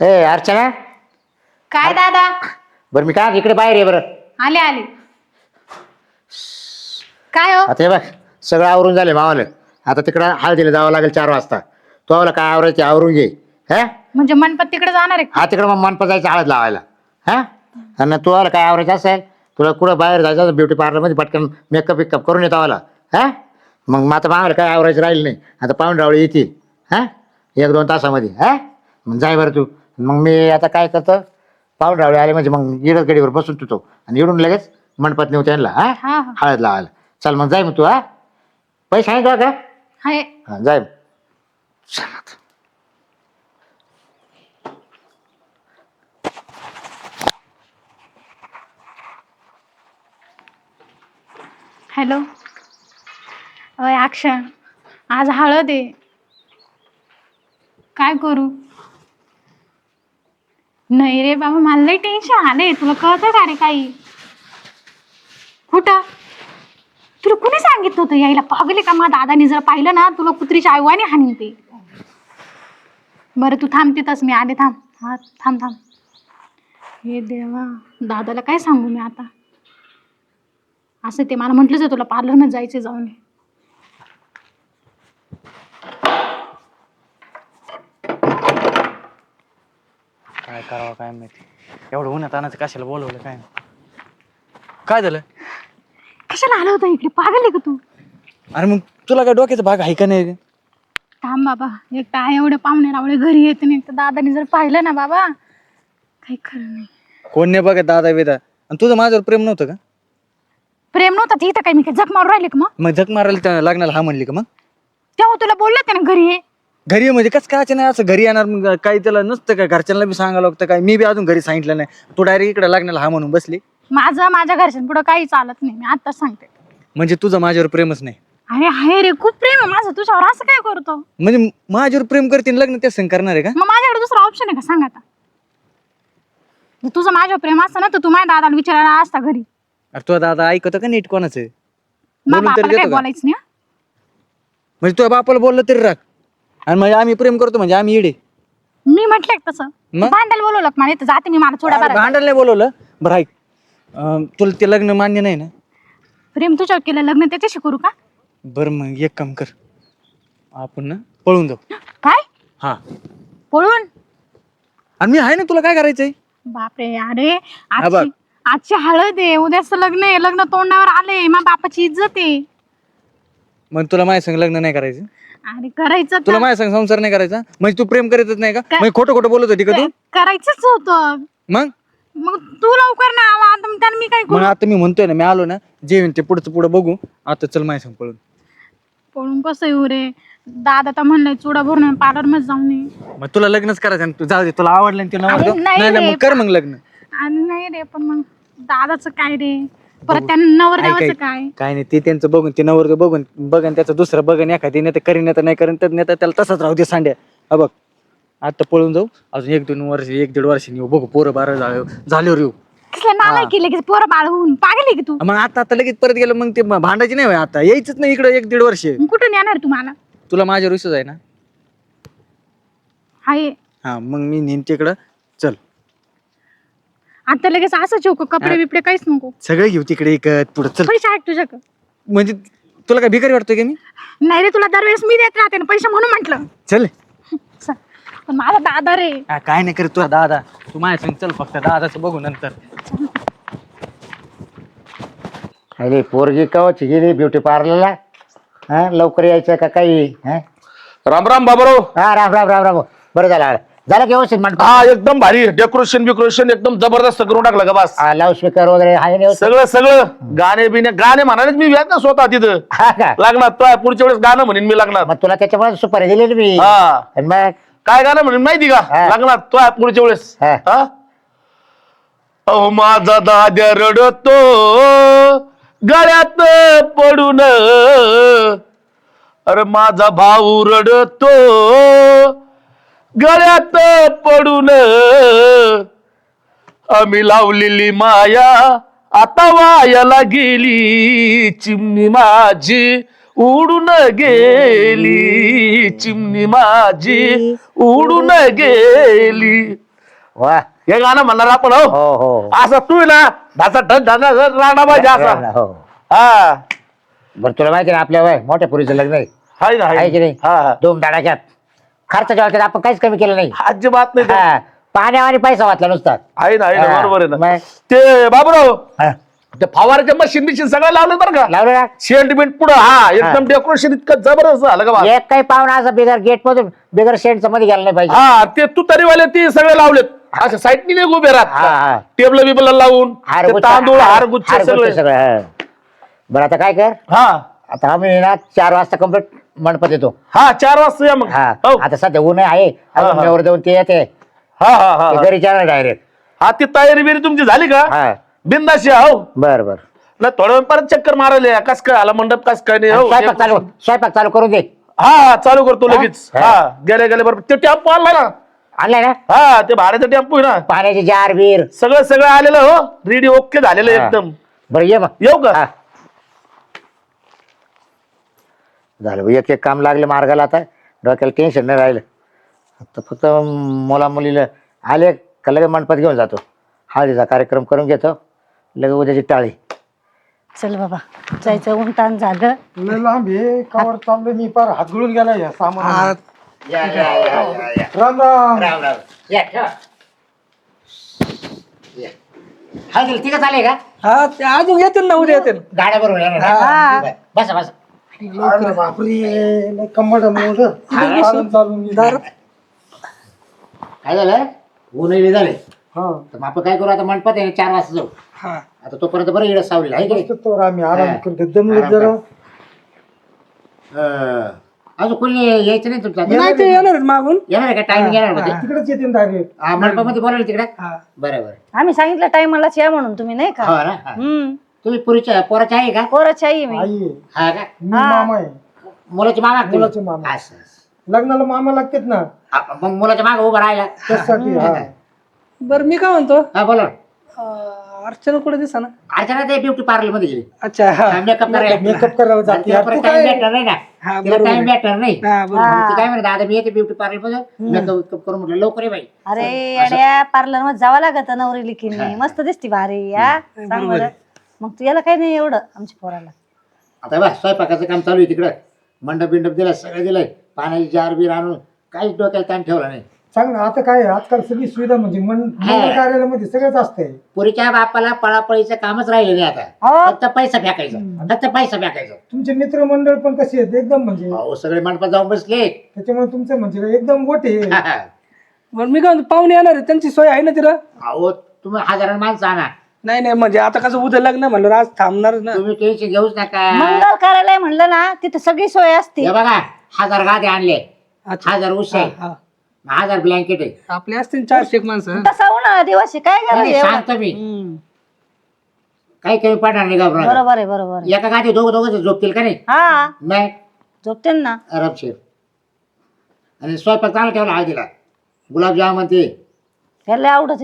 ए अर्चना? काय दादा? बरं मी काय इकडे बाहेर आहे बरं? आले आले. काय हो? आता हे बघ सगळं आवरून झाले मावाला. आता तिकडं हळदीला जावं लागेल चार वाजता. तो आवला काय आवरायचे आवरून घे. हा? म्हणजे मनपत तिकडे जाणार आहे हा तिकडं मग मनपा जायचं हळद लावायला. हा? आणि तू आला काय आवरायचं असेल तुला कुठं बाहेर जायचं ब्युटी पार्लरमध्ये पटकन मेकअप बिकअप करून येतो आला हा? मग मग आता मावाला काय आवरायचं राहील नाही. आता पाहून रावळे येतील. हा? एक दोन तासामध्ये. हा? मग जाय बरं तू. मग मी आता काय करतो? पाहून रावळे आले म्हणजे मग इडत गाडीवर बसून तुतो आणि इडून लगेच मंडपात नेऊ त्यांना हा? हा हा. हळद लावायला चल मग जाय मग तू हा? पैसे आहे का का? हाय हा जाय. हॅलो. अय अक्षय आज हळद आहे. काय करू? नाही रे बाबा मला लई टेन्शन आलंय. तुला कळतं का रे काही? कुठं? तुला कुणी सांगितलं होतं यायला? पागले का मग दादानी? जर पाहिलं ना तुला कुत्रीच्या आईवाने हाणीन ते. बरं तू थांब तिथंच मी आले थांब. हा थांब थांब. हे देवा दादाला काय सांगू मी आता? असं ते मला म्हटलंच आहे तुला पार्लरमध्ये जायचं जाऊन. काय करावं काय माहिती. एवढं उन्हात आणायचं कशाला बोलवलं काय? काय झालं? कशाला आला होता इकडे? पागल आहे का तू? अरे मग तुला काय डोक्याचा भाग आहे का नाही? थांब बाबा एक तर आहे एवढे पाहुणे रावळे घरी येत नाही तर दादाने जर पाहिलं ना बाबा काही खरं नाही. कोण नाही बघा दादा वेदा आणि तुझं माझ्यावर प्रेम नव्हतं का? प्रेम नव्हतं तिथं काय मी काय जग मारून राहिले का मग? मग झक मारायला त्या लग्नाला हा म्हणली का मग? तेव्हा तुला बोलले होते ना घरी ये. घरी म्हणजे कसं काय नाही? असं घरी येणार मग काही त्याला नसतं का घरच्यांना बी सांगायला लागतं काय? मी बी अजून घरी सांगितलं नाही. तू डायरेक्ट इकडे लग्नाला हा म्हणून बसली. माझं माझ्या घरच्यांपुढं काही चालत नाही. मी आताच सांगते. म्हणजे तुझं माझ्यावर प्रेमच नाही. अरे आहे रे खूप प्रेम आहे माझं. तुझ्यावर असं काय करतो म्हणजे माझ्यावर प्रेम करते आणि लग्न त्या संग करणार आहे का? मग माझ्याकडे दुसरा ऑप्शन आहे का? सांग आता. जर तुझं माझ्यावर प्रेम असतं ना तर तू माझ्या दादाला विचारायला असता घरी. अरे तुझा दादा ऐकतो का नीट कोणाचं? मग बोलून तरी बापाला काय देतो का? बोलायचं नाही हं? म्हणजे तुझ्या बापाला बोललं तरी राग. आणि म्हणजे आम्ही प्रेम करतो म्हणजे आम्ही इडे. मी म्हटलंय का तसं? मग? भांडायला बोलवलं का मला इथं जाते मी मला थोडा अरे भांडायला नाही बोलवलं. बरं ऐक. अं, तुला ते लग्न मान्य नाही ना? प्रेम तुझ्यावर केलं लग्न त्याच्याशी करू का? बरं मग एक काम कर. आपण ना पळून जाऊ. काय? हा. पळून? आणि मी आहे ना तुला काय करायचंय? बापरे अरे बघ. आजची आजची हळद आहे. उद्याचं लग्न आहे. लग्न तोंडावर आले मा बापाची इज्जत आहे. मग तुला माझ्या संग लग्न नाही करायचं? अरे करायचं तुला तर माझ्या संग संसार नाही करायचा? म्हणजे तू प्रेम करीतच नाही का? काय? म्हणजे खोटं खोटं बोलत होती का तू? करायचंच होतं. मग? मग तू लवकर ना आवा आता मग मी काय मग करू आता मी म्हणतोय ना मी आलो ना जेवण ते पुढचं पुढं बघू. आता चल माझ्या संग पळून. पळून कसं येऊ रे? दादा तर म्हणलंय चुडा भरून पार्लरमध्ये जाऊन ये. मग तुला लग्नच करायचं तू? जाऊ दे तुला आवडलं आणि ते नवरा अरे देऊ? नाही नाही नाही रे, मग कर मग लग्न. आणि नाही रे पण मग दादाचं काय रे? परत त्यांना नवर ऐक, देवाचं ऐक. काय? काय नाही ते त्यांचं बघून ते नवर बघून बघन त्याचं दुसरं बघन एखादी नाही तर करीन नाही तर नाही करीन तर नाही तर त्याला तसंच राहू दे सांड्या. हा बघ. आता पळून जाऊ. अजून एक दोन वर्ष एक दीड वर्षांनी येऊ. बघू पोरं बारा झालं झाल्यावर येऊ. कसलं नालाय की पोरं बाळ होऊन. पागली की तू? मग आता आता लगेच परत गेलं मग ते भांडायची नाही होय आता. यायचंच नाही इकडं एक दीड वर्ष. मग कुठून येणार तुम्हाला तुला माझ्यावर विश्वास आहे ना? हाय हा मग मी तिकडं. चल आता लगेच असंच येऊ का? कपडे बिपडे काहीच नको. सगळे घेऊ तिकडे एकत पुढं. चल. पैसे आहेत तुझ्याकडे म्हणजे तुला काय भिकारी वाटतोय का मी? नाही रे तुला दरवेळेस मी देत राहते ना पैसे म्हणून म्हटलं. चल. चल. पण माझा दादा रे. हा, काय नाही करत तुला दादा. तू माझ्या संग चल फक्त दादाचं बघू नंतर. अरे पोरगी कवची गेली ब्युटी पार्लरला? हा लवकर यायचं का काही? हा? राम राम बाबाराव. हा, राम राम राम राम. बरं झालं आलं. झालं की व्यवस्थित मंडप हा एकदम भारी. डेकोरेशन बिकोरेशन एकदम जबरदस्त करून टाकलं का बस? लाऊडस्पीकर वगैरे आहे व्यवस्थित? सगळं सगळं. गाणे बिणे गाणे म्हणालेच मी व्याज ना स्वतः तिथं. हा का? लागणार तो पुढच्या वेळेस गाणं म्हणेन मी लागणार. मग तुला त्याच्यामुळे सुपारी दिलेली मी. हा. आणि मग? काय गाणं म्हणेन माहिती का? हा. लागणार तो पुढच्या वेळेस. हा. हा? अहो माझा दाद्या रडतो. गळ्यात पडून. अरे माझा भाऊ रडतो. गळ्यात पडून. आम्ही लावलेली माया आता वायाला गेली. चिमणी माझी उडून गेली. चिमणी माझी उडून गेली. वा. हे गाणं म्हणणार आपण हो? हो हो. असं तू आहे ना ढस राहणार पाहिजे असा. हो. हा. बरं तुला माहिती ना आपल्या वय मोठ्या पुरीचं लग्न आहे. हाय ना हाय. की नाही? हा हा. दोन दाडाक्यात खर्च जेव्हा आपण काहीच कमी केलं नाही अजिबात नाही ते. हा पाण्यावानी पैसा वाचला नुसता आहे ना आहे ना हा. बरोबर आहे ना मग? ते बाबूराव हा. ते फवाराच्या मशीन बिशीन सगळं लावलं बरं का लावलं ना शेंट बिंट पुढं हा एकदम डेकोरेशन इतकं जबरदस्त झालं का बा एक काही पाहुणा असं बिगर गेट मधून बिगर शेंटचं मध्ये गेला नाही पाहिजे हा ते तरीवाले ते सगळे लावलेत असं साईडनी नाही उभे हा, हा. राहत टेबल बिबल लावून ते हारगुच्छ- तांदूळ हार- हारगुच्छ सगळे सगळं हा. बरं आता काय कर हा आता आम्ही ना चार वाजता कंप्लीट मंडपात येतो. हा चार वाजता या मग. हा हो. आता सध्या ऊन आहे. हा, हा. देऊन ते येते. हा हा हा हा. घरी जाणार डायरेक्ट हा ती तयारी बिरी तुमची झाली का? हा. बिंदाशी हो. बर बर. ना थोड्या वेळ परत चक्कर मारायला कस काय आला मंडप कस काय नाही हो. स्वयंपाक चालू स्वयंपाक चालू करून दे. हा चालू करतो? लगेच. हा. हा गेले गेले बरोबर. ते टेम्पो आणला ना. आणलाय ना? हा ते भाड्याचा टेम्पो आहे ना. पाण्याचे जार बीर. सगळं सगळं आलेलं हो. रेडी ओके झालेलं हा. एकदम. बरं ये मग. येऊ का? हा. झालं. एक एक काम लागलं मार्गाला आता. डोक्याला टेन्शन नाही राहिलं. आता फक्त मुला मुलीला आले का लगेच मंडपात घेऊन जातो. हळदीचा कार्यक्रम करून घेतो. लगेच उद्याची टाळी. चल बाबा जायचं. ऊन ताण झालं. लय लांब कावर चाललोय मी. पार हात गळून गेला या सामान राम राम. हळदी तिघं चालेल का? हा ते अजून येतील ना उद्या येतील. गाड्या बरोबर येणार. ना? बसा बसा. अरे बापरे लय कंबड मोठ चालून चालून गेलं. काय झालं? ऊनही झाले. हा. तर मग आपण काय करू? आता मंडपात आहे ना, चार वाजता जाऊ. हा. आता तोपर्यंत बरं इकडे सावली आहे की नाही? मस्त तर आम्ही आराम हा. करतो दमलो आराम जरा. अं, अजून कोणी यायचं नाही तुमच्या नाही ते येणार मागून. येणार आहे का? टायमिंग येणार तिकडेच डायरेक्ट हा, मंडपामध्ये बोलावलं तिकडे? हा. बरं बरं. आम्ही सांगितलं टायमालाच या म्हणून तुम्ही नाही का? हो ना? हा. हम्म. तुम्ही पुरीच्या पोराच्या आहे का? पोराची आई आहे मी. आई आहे. हा का? मी मामा आहे. मुलाची मागा तुम्ही? मुलाचे मामा. असं, असं. लग्नाला मामा लागतेत ना. हा, मग मुलाच्या मागे उभं राहिला त्यासाठी हा. बरं मी काय म्हणतो? हा बोला. अं, अर्चना कुठे दिसा ना? अर्चना ते ब्युटी पार्लरमध्ये गेली. अच्छा हा. मेकअप करायला मेकअप करायला जाते. यार. टाइम काय भेटणार नाही ना. हा, तिला बरोबर. टाइम आहे. भेटणार नाही. हा, बरोबर. मग ती काय म्हणत आता मी येते ब्युटी पार्लरमध्ये. मेकअप करून म्हटलं लवकर ये बाई. अरे अड्या पार्लरमध्ये जावं लागत नवरी लिखीने मस्त दिसती भारी या. सांग बरं. मग तू याला काही नाही एवढं आमच्या पोराला. आता बा स्वयंपाकाचं काम चालू आहे तिकडं. मंडप बिंडप दिलाय सगळं दिलंय. पाण्याची जार बीर आणून काहीच डोक्याला ताण ठेवला नाही. सांग ना आता काय आहे, आजकाल सगळी सुविधा म्हणजे मन मंगल कार्यालयामध्ये सगळंच असतंय. पुरीच्या बापाला पळापळीचं कामच राहिलं नाही आता. हो फक्त पैसा फेकायचा. फक्त पैसा फेकायचा. तुमचे मित्रमंडळ पण कसे आहेत? एकदम म्हणजे. अहो सगळे मंडपात जाऊन बसले. त्याच्यामुळे तुमचं म्हणजे एकदम. बरं मी काय म्हणतो पाहुणे येणार आहे त्यांची सोय आहे ना तिला अहो तुम्ही हजारां माणसं आणा. नाही नाही म्हणजे आता कसं उद्या लग्न म्हणलं आज थांबणार ना. तुम्ही टेन्शन घेऊच नका. मंगल कार्यालय म्हणलं ना तिथं सगळी सोय असते. हे बघा हजार गादे आणले. अच्छा. हजार उशे हा. हजार ब्लँकेट आहे. आपले असतील चारशे एक माणसं. तसा उन्हाळा दिवस आहे काय नाही, करायचं नाही? सांगतो मी. काही कमी पडणार नाही बरोबर आहे बरोबर आहे. एका गादी दोघं दोघं झोपतील का नाही? हा. नाही. झोपते ना. आरामशीर आणि स्वयंपाक चांगला ठेवला हळदीला. गुलाबजामुन ते त्याला आवडत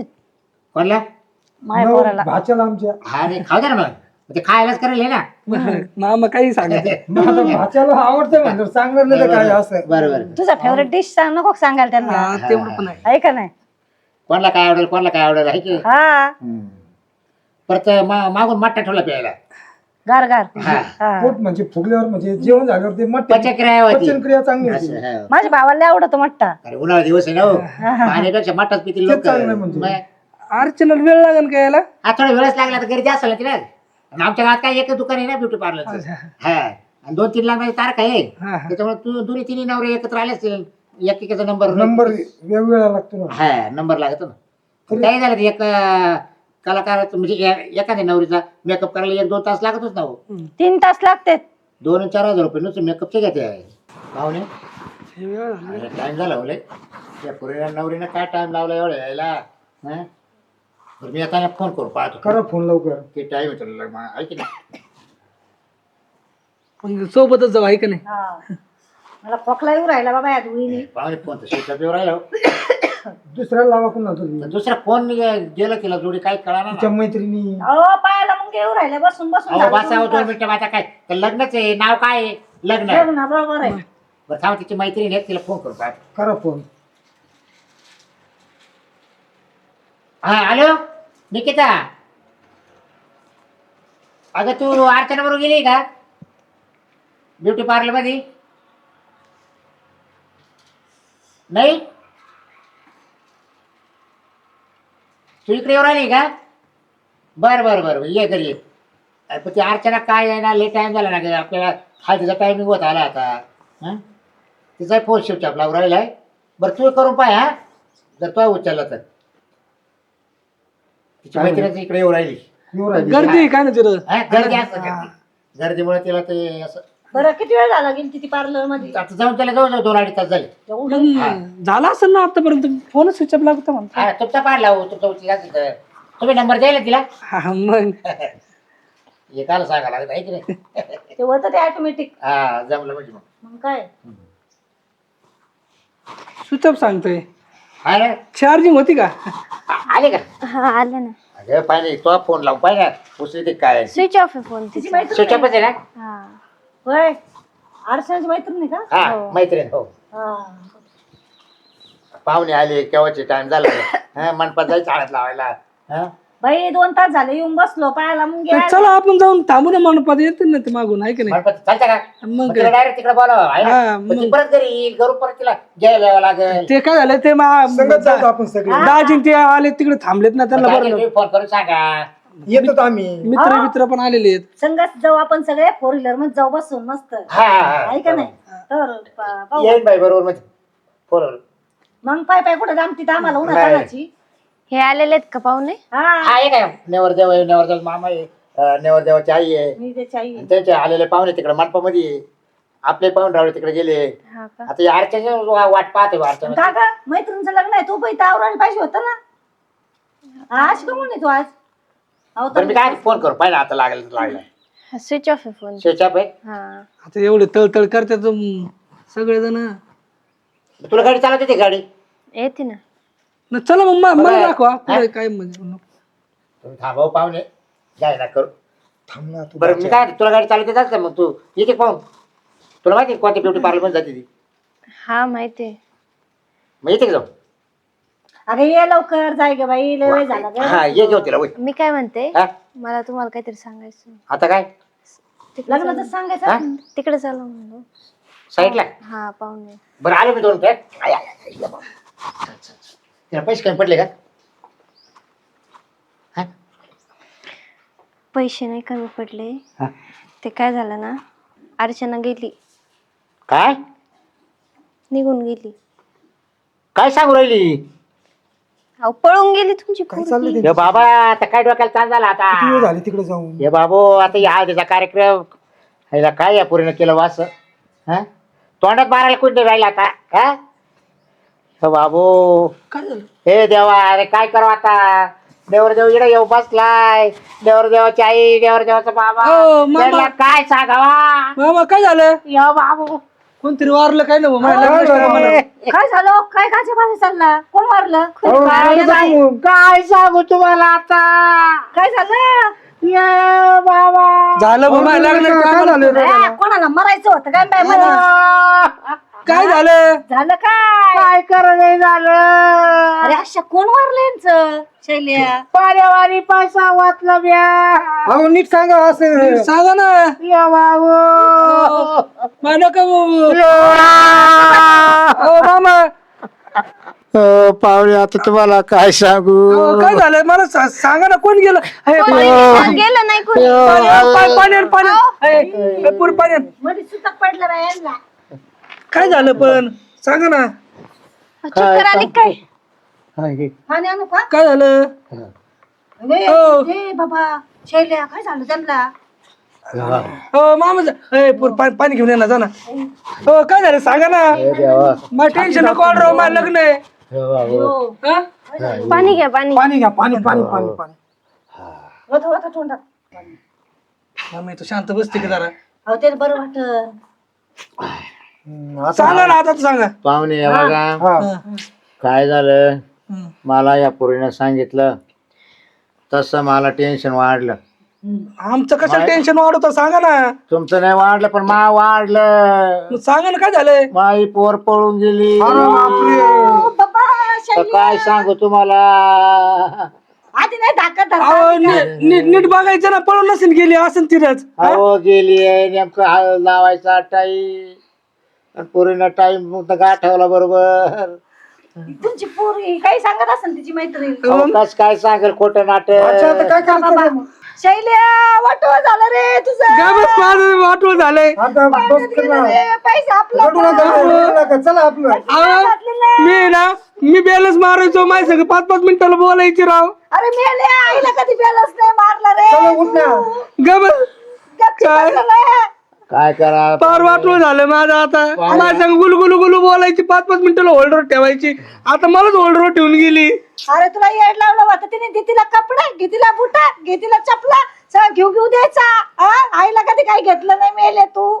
कोणला? माझ्या नव- पोराला. भाच्याला आमच्या हा नाही खाऊ द्या ना मग. ते खायलाच करेल हे ना. मामा काही सांगायचं भाच्याला आवडतं म्हणजे सांगणार नाही तर काय असं? बरोबर. तुझा फेवरेट डिश सांग नको का सांगायला त्यांना. हा, तेवढं पण आहे. आहे का नाही? कोणाला काय आवडेल कोणाला काय आवडेल आहे की? हा. हम्म. परत मा- मागून मट्टा ठेवला प्यायला. गार गार. हा. हा. पोट म्हणजे फुगल्यावर म्हणजे जेवण झाल्यावर ते मटण पचक्रिया होती. पचनक्रिया चांगली असं, होती हा. माझ्या भावाला आवडत मट्टा अरे उन्हाळा दिवस आहे ना हो. पाण्यापेक्षा मठाच पितील तेच लोक. चांगलं म्हणजे. अर्चनाला वेळ लागेल का यायला हा थोडा वेळच लागला तर गर्दी असेल ना तिला आणि आमच्या गावात काय एक दुकान आहे ना ब्युटी पार्लरचं हा. आणि दोन तीन लाख तारखा आहे. हा, हा. त्याच्यामुळे तू दोन्ही तिन्ही नवरे एकत्र आले असतील. एकेकाचा नंबर नंबर वेगवेगळा लागतो ना. हा नंबर लागतो ना. काय झालं ते एक कलाकाराचं म्हणजे ए- एखाद्या नवरीचा मेकअप करायला एक दोन तास लागतच ना हो. तीन तास लागते. दोन आणि चार हजार रुपये नुसतं मेकअपचे घेते. आहे पाहुणे? हे वेळ. टाइम झाला बोले या पुरीला नवरीनं काय टाइम लावला एवढं यायला हं? बरं मी आता फोन करू पाहतो. करा फोन लवकर. ते टाइम येतो ऐक ना. मग सोबतच जाऊ आहे का नाही हा. मला खोकला येऊ राहिला बाबा या धुळीने पाहुणे फोन तर शेतात येऊ राहिलो दुसऱ्याला लावा कुणा तुम्ही दुसरा फोन गेलं तिला जोडी काही कळणार तिच्या मैत्रिणी. अहो पायाला मग येऊ राहिले बसून बसून अहो झालं बसा हो, दोन. मिनिटं आता काय? तर लग्नच आहे नाव काय आहे? लग्न. ना, बरोबर आहे. बरं थांब तिची मैत्रीण आहे तिला फोन करू पाहतो. करा फोन. हा हॅलो? निकिता. अगं तू अर्चना बरोबर गेली का? ब्युटी पार्लरमध्ये? नाही? तू इकडे येऊ राहिली का? बरं बरं बरं ये घरी ये. अरे पण ती अर्चना काय आहे ना लेट टाइम झाला ना ग आपल्याला हा तिचा टायमिंग होत आला आता. हां? तिचा फोन शिफ्ट आपला राहिलाय. बरं तू करून पाय हा? जर तो उचलला तर. तिची इकडे येऊ राहिली. गर्दी आहे काय ना तिथं हा, गर्दी असतं गर्दी. गर्दीमुळे तिला ते असं बरं किती वेळ झाला गेली ती पार्लरमध्ये? आता जाऊन त्याला जाऊ जाऊ दोन अडीच तास झाले. मग झाला असेल ना आतापर्यंत फोनच स्विच ऑफ लागतो म्हणतो हा तुमचा पाडला हो तुमचा उचलला तिथं तुम्ही नंबर द्यायला तिला? हा, मग. हे काल सांगा लागत आहे की नाही? ते होतं ते ऑटोमॅटिक हा जमलं म्हणजे मग. मग काय? स्विच ऑफ सांगतोय. हा ना. चार्जिंग होती का? आ- आले का? हा आलं ना. अगं पाहिजे तो फोन लावून पाहिजे उचली ते काय? स्विच ऑफ आहे फोन तिची तिचा. मैत्रीण स्विच आहे? ऑफच आहे ना? हा. होय. मैत्रीण आहे का? हा मैत्रीण हो. हा. पाहुणे आले केव्हाचे टाइम झाला? हा मनपात जायचं हळद लावायला. हा? बाई दोन तास झाले येऊन बसलो पायाला मग तर. चला आपण जाऊन थांबू ना मंडपात येते ना ते मागून आहे की नाही? चालतं का? मग मग तिला डायरेक्ट तिकडे बोलावं आहे ना? हा, मग ती मग. परत घरी येईल घरून परत तिला घ्यायला यावं लागेल. ते काय झालं ते दाजी ते आले तिकडे थांबलेत ना त्यांना बरं फोन करून सांगा. येतो आम्ही. मित्र मित्र पण आलेले आहेत. संगत जाऊ आपण सगळे फोर व्हीलरमध्ये जाऊ बसून मस्त. हा हा हा. आहे का नाही? तर पा- पाहू. येईन बाई बरोबर मध्ये फोनवर मग पाय पाय कुठे जामती तर आम्हाला उन्हा नाही. हे आलेले आहेत का पाहुणे? हा. हा आहे काय नेवरदेव आहे नेवरदेव मामा आहे अं, नेवरदेवाची आई आहे. मी त्याची आई आणि त्यांचे आलेले पाहुणे तिकडे मनपामध्ये आहे. आपले पाहुणे रावळे तिकडे गेले. हा का? आता या वाट पाहते आरच्या का का मैत्रिणीचं लग्न आहे तू पण इथं आवरायला पाहिजे होतं ना? आज का म्हणून तू आज? अहो बरं मी तर काय फोन करू? पाहिजे आता लागेल तर लागला स्विच ऑफ आहे फोन शेचाप आहे? हा. आता एवढे तळतळ करतात सगळेजण. तुला गाडी चालवते ती गाडी? येते ना. न चला मग मा- मला बरं. दाखवा? पुढे काय म्हणजे. तुम्ही थांबाव पाहुणे. जाय ना करू. बरं मी काय तुला गाडी चालवते जात मग तू येते पाहून. तुला माहिती आहे कोणत्या ब्युटी पार्लरमध्ये जाते ती? हा माहिती आहे. मग येते का जाऊ अरे ये लवकर जाय ग बाई लय वेळ झाला ग. हा ये घेऊ तिला वय. मी काय म्हणते हा? मला तुम्हाला काहीतरी सांगायचं आता काय? तिकडे लग्नाचं चालू- सांगायचं तिकडे चालू म्हणलो साईडला हा पाहुणे. बरं आलो मी दोन मिनिटं. तिला पैसे कमी पडले का? हा? पैसे नाही कमी पडले. हा. ते काय झालं ना अर्चना गेली. काय? निघून गेली. काय सांगू राहिली? अहो पळून गेली तुमची पोरगी. हे बाबा आता काय डोक्याला ताण झाला आता? झाले तिकडे जाऊन? हे बाबू आता या हळदीचा कार्यक्रम ह्याला काय या पूर्ण केलं वास हा? तोंडात मारायला कोणी राहिला आता? हा? हे बाबू. काय झालं? हे देवा अरे काय करावं आता? देवर देव इकडे येऊ बसलाय. देवर देवाची आई देवर देवाचा बाबा हो, मामा. काय सांगावा? मामा काय झालं? यो बाबू. कोणतरी वारलं काय ना माझ्या लग्नाच्या टायमाला. काय झालं? काय काच्या भाजी चालला? कोण मारलं काय सांगू काय सांगू तुम्हाला आता? काय झालं? ये बाबा. झालं बा, माझ्या लग्नाच्या टायमाला. ए, कोणाला मरायचं होतं काय? बायमध्ये? काय झालं? झालं काय? काय करणं झालं. अरे अशा कोण मारलं यांचं? शैल्या. पाण्यावारी पैसा वाचला म्या. अहो नीट सांगा असं. सांगा ना. या बाबू. बोलू. अहो, मामा. पाहुणे आता तुम्हाला काय सांगू? काय झालं? मला सा- सांगा ना कोण गेलं? हे, कोणी गेलं? नाही कोणी. पाणी पाणी पाणी पाणी. हे, हे, पुरी पाणी. मध्ये सुतक पडलं बाय यांना. काय झालं पण? सांगा ना. चक्कर आली काय पाणी आणू का? काय झालं? हो. ए बाबा शैल्या काय झालं त्यांना? हो मामा जा- हे, पुरी पाणी पाणी घेऊन ये ना जा ना. हो काय झालं? सांगा ना. मग टेन्शन नको राव माझं लग्न आहे. हो. हा? पाणी घ्या पाणी. पाणी घ्या पाणी पाणी पाणी पाणी. होतं होतं तोंडात. मामी तू शांत बसते का जरा? अहो ते बरं वाटत. सांगा ना आता सांगा. पाहुणे बघा. हा. काय झालं. मला या पोरीनं सांगितलं तसं मला टेन्शन वाढलं. आमचं कशाला टेन्शन वाढवतं? सांगा ना. तुमचं नाही वाढलं पण मा वाढलं. मग सांगा ना काय झालंय? माई पोर पळून गेली. बाबा तर शैली काय सांगू तुम्हाला? आधी नाही धाकत अहो नी- नी- नीट बघायचं ना पळून नसेल गेली असं तिरच अहो गेली आहे नेमकं लावायचा टाईम पुरीनं टाईम गाठवला बरोबर. तुमची पोरी काही सांगत असेल तिची मैत्रीण? अहो, कस काय सांगेल खोटं नाटक? काय करायचं शैल्या वाटव झालं रे तुझं. काय बस माझं वाटवं झालंय पाण्यात गेलं रे, पैसा आपला चला आपलं. मी ना मी बॅलन्स मारायचो माझ्या संग पाच पाच मिनिटाला बोलायची राव. अरे मेले आईला कधी बेलच नाही मारला रे बस. गपचीप काय? बसला रे. काय करा? पार वाटवं झालं माझं आता. माझ्या संग गुलू गुलू गुलू बोलायची पाच पाच मिनिटाला होल्डर ठेवायची. आता मलाच होल्डर ठेवून गेली. अरे तुला येड लावलं होतं तिने घे तिला कपडा घे तिला बुटा घे तिला चपला सगळं घेऊ घेऊ द्यायचा. हा? आईला कधी काही घेतलं नाही मेले तू.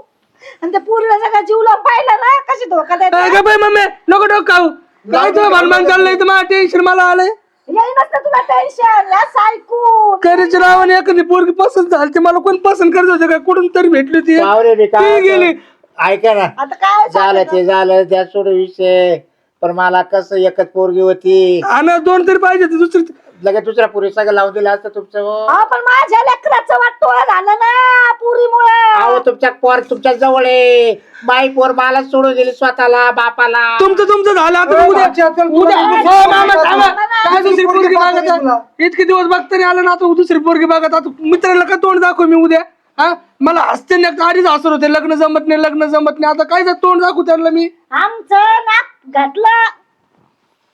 आणि त्या पुरीला सगळं जीव लावून पाहिलं ना कशी धोका बाई मम्मी नको डोकं खाऊ. काय तुझं भानमान चाललंय? तर मला टेन्शन मला आलंय. येईनच ना तुला टेन्शन याच ऐकून. करीच राव आणि एखादी पोरगी पसंत झाली मला कोण पसंत करत होतं काय कुठून तरी भेटली ती. बी ती काय गेली. ऐका ना. आता काय झालं ते झालं. त्या सोड विषय. पण मला कसं एकच पोरगी होती. आणि दोन तरी पाहिजे होते, दुसरी लगेच दुसऱ्या पुरी सगळं लावून दिलं असतं तुमचं हो. पण माझ्या लेकराचं वाटतो झालं ना पुरीमुळे. अहो तुमच्या पोर तुमच्या जवळ आहे. बाई पोर मला सोडून गेली स्वतःला बापाला. तुमचं तुमचं झालं आता उद्या उद्या हो, मामा थांबा. काय दुसरी पोरगी बघत आहे? इतके दिवस बघता नाही आलं ना आता दुसरी पोरगी बघत आता मित्राला काय तोंड दाखव मी उद्या? हा? मला हसते आधीच हसर होते लग्न जमत नाही लग्न जमत नाही. आता काय तोंड दाखवू त्यांना मी? आमचं नाक घातलं.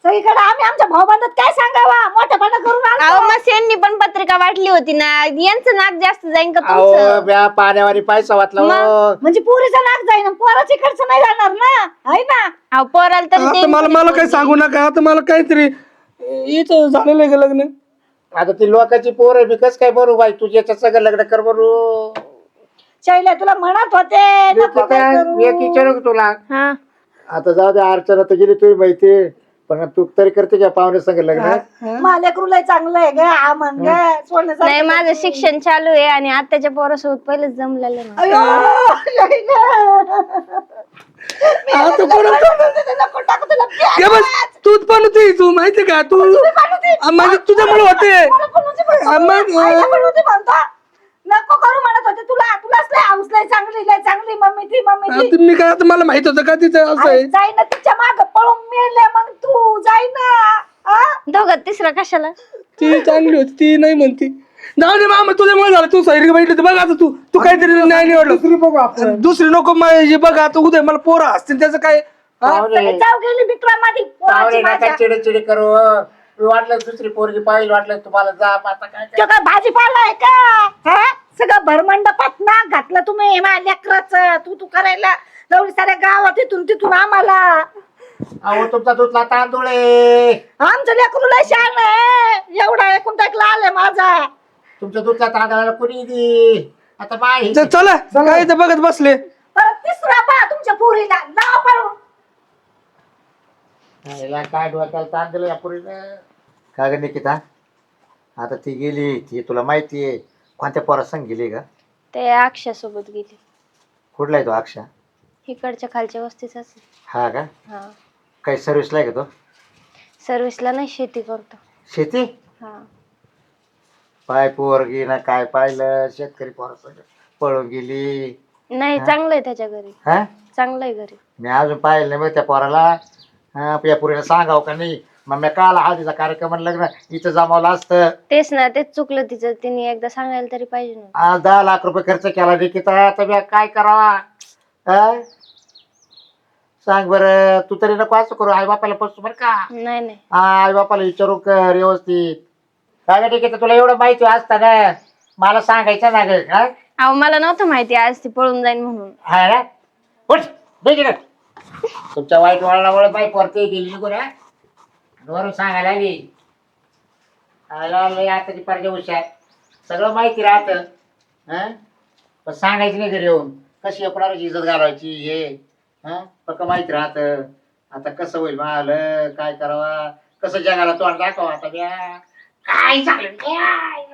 सगळीकडे आम्ही आमच्या भाऊबंदात काय सांगावा? मोठेपणा करून अहो आलो मग यांनी पण पत्रिका वाटली होती ना. यांचं नाक जास्त जाईन का अहो तुमचं? ब्या पाण्यावानी पैसा वाचला हो. म्हणजे पुरीचं नाक जाईन पोराच इकडचं नाही जाणार ना? आहे ना? अहो पोराला तरी आता देईन मला कोणी मला काही सांगू नका. आता मला काहीतरी इथं झालेलं आहे का लग्न? आता ती लोकांची पोर बी कस काय बरू बाई? तुझ्या सगळं लग्न कर बरू. शैल्या तुला म्हणत होते नको काय करू. एक विचारू का तुला? हा. आता जाऊ दे अर्चना तर गेली तुझी माहिती. पण तू तरी करते का पाहुणे संग लग्न? मला लेकरू लय चांगलं आहे ग हा म्हण ग नाही माझं शिक्षण चालू आहे आणि आत्याच्या पोरासोबत पहिलेच जमलेलं ना अयो. मी आता टाकू तुला. ये बस तूच पण होती तू माहिती का? तू आ, म्हणजे तुझ्यामुळे होते. मला पण होती म्हणतो. आ, मग, आईला पण होती म्हणतो. नको करू म्हणत होते तुला तुलाच लय हाऊस लय चांगली लय चांगली मम्मी ती मम्मी ती. मी काय आता मला माहीत होतं का तिचं असं आहे? अरे जाई ना तिच्या माग पळून मेले मग तू जाई ना. आ? दोघात तिसरा कशाला? ती चांगली होती ती नाही म्हणती. जाऊ दे मामा तुझ्यामुळे झालं तू सैरिक बैठली बघ आता तू. तू काहीतरी नाही निवडलं दुसरी नको माझी बघ आता उद्या मला पोरं असतील त्याचं काय? हा? जाऊ गेली विक्रमादी पोराची पाहुणे नका माझ्या. चिडे चिडे करू. मी वाटलं दुसरी पोरगी पाहिजे वाटलं तुम्हाला जा आता काय तो काय भाजीपाला आहे का? हा? सगळं भरमंडपात ना घातलं तुम्ही माझ्या लेकराच. तू तू करायला एवढी साऱ्या गावात इथून तिथून आम्हाला. अहो तुमचा दुधला तांदूळ आहे. आमचं लेकरू लय शान आहे. एवढा एकूण टाकला आलाय माझा. तुमच्या दुधला तांदळाला कोणी दे? आता बाई च- चला. काय ते बघत बसले? परत तिसरा पा तुमच्या पुरीला. नाव पळून. हिला काय डोक्याला ताण दिलं या पुरीनं का ग निकिता? आता ती गेली ती तुला माहिती आहे. कोणत्या पोरा संग गेली का? ते अक्षयासोबत गेली. कुठला आहे तो अक्षा? इकडच्या खालच्या वस्तीच असेल हा का? हा. काही सर्व्हिसला आहे का तो? सर्व्हिसला नाही शेती करतो. शेती? हा. पाय पोरगी ना काय पाहिलं? शेतकरी पोरा संग पळून गेली. नाही चांगलं आहे त्याच्या घरी. हा? चांगलं आहे घरी. मी अजून पाहिलं नाही बरं त्या पोराला. हा या पुरीला सांगावं का नाही? मग मी काल हळदीचा कार्यक्रम आणि लग्न इथं जमावलं असतं. तेच ना तेच चुकलं तिचं. तिने एकदा सांगायला तरी पाहिजे ना. आज दहा लाख रुपये खर्च केला निकिता. आता मी काय करावा? सांग बरं तू तरी नको असं करू. आई बापाला पसू बरं का? नाही नाही. आई बापाला विचारू कर व्यवस्थित. काय गं निकिता तुला एवढं माहिती असतं ना? मला सांगायचं ना ग हा? अहो मला नव्हतं माहिती. आज ती पळून जाईन म्हणून. हा ना? उठ तुमच्या वाईट वळणामुळे बाई परते गेली निघून हा? वरून सांगायला लागली. आला लय आता ती पाहिजे हुशार. सगळं माहिती राहतं. हं? पण सांगायचं नाही घरी येऊन. कशी एकणाची इज्जत घालवायची हे? हं? फक्त माहिती राहतं. आता कसं होईल आलं काय करावा? कसं जगाला तोंड दाखवा आता? द्या काय चांगलं काय